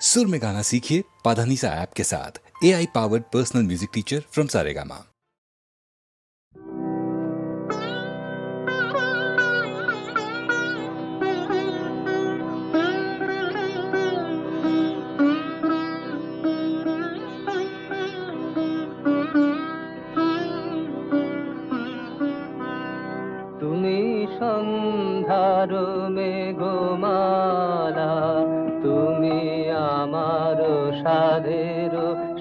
सुर में गाना सीखिए पाधानीसा ऐप के साथ A I powered personal music teacher from Saregama তুমি সন্ধ্যার মেঘমালা তুমি আমার সাধের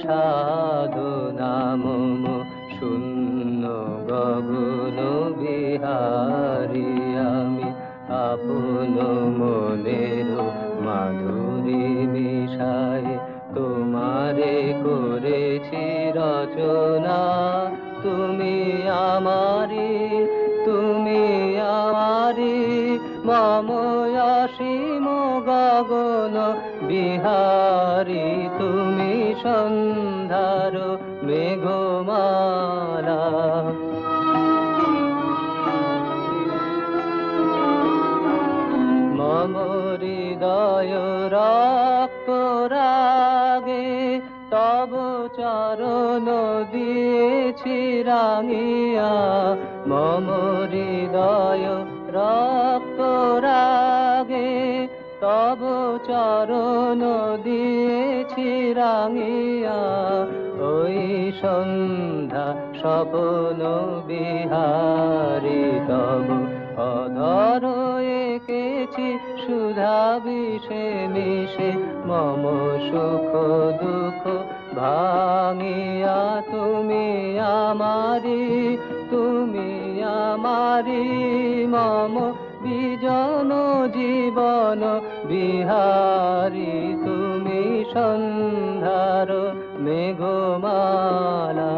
সাধনা মম শূন্য গগন বিহারি আমি আপন মনের মাধুরী মিশায় তোমারে করেছি রচনা। তুমি আমারি তুমি আমারি মম গগন বিহারি তুমি সন্ধ্যার মেঘমালা। মম রাগে তব চরণ দিয়েছি রাঙিয়া। মম হৃদয় রক্ত রাগে তব চরণ দিয়েছি রাঙিয়া। ওই সন্ধ্যা স্বপ্ন বিহারি, তব অধর এঁকেছি সুধা বিষে মিশে, মম সুখ দুঃখ ভাঙিয়া তুমি আমারি, তুমি আমারি মম বিজন জীবন বিহারি, তুমি সন্ধ্যার মেঘমালা।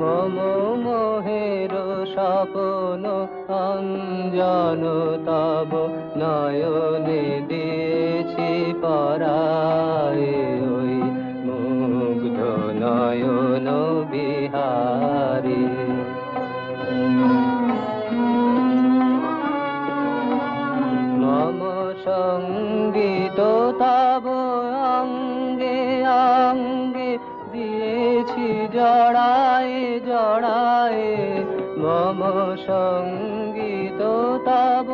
মম মোহের স্বপ্ন অঞ্জন, তব নয়নে দিয়েছি পরায়। বিহারী। মম সংগীত তব অঙ্গে অঙ্গে দিয়েছি জড়ায় জড়ায়। মম সংগীত তব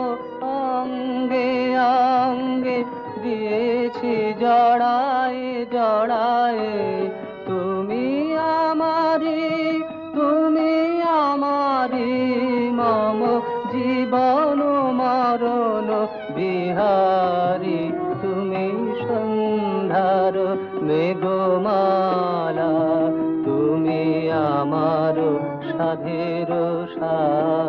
অঙ্গে অঙ্গে দিয়েছি জড়ায় আমারি তুমি আমারি মম জীবন মরণ বিহারি। তুমি সন্ধ্যার মেঘমালা তুমি আমার সাধের সাধনা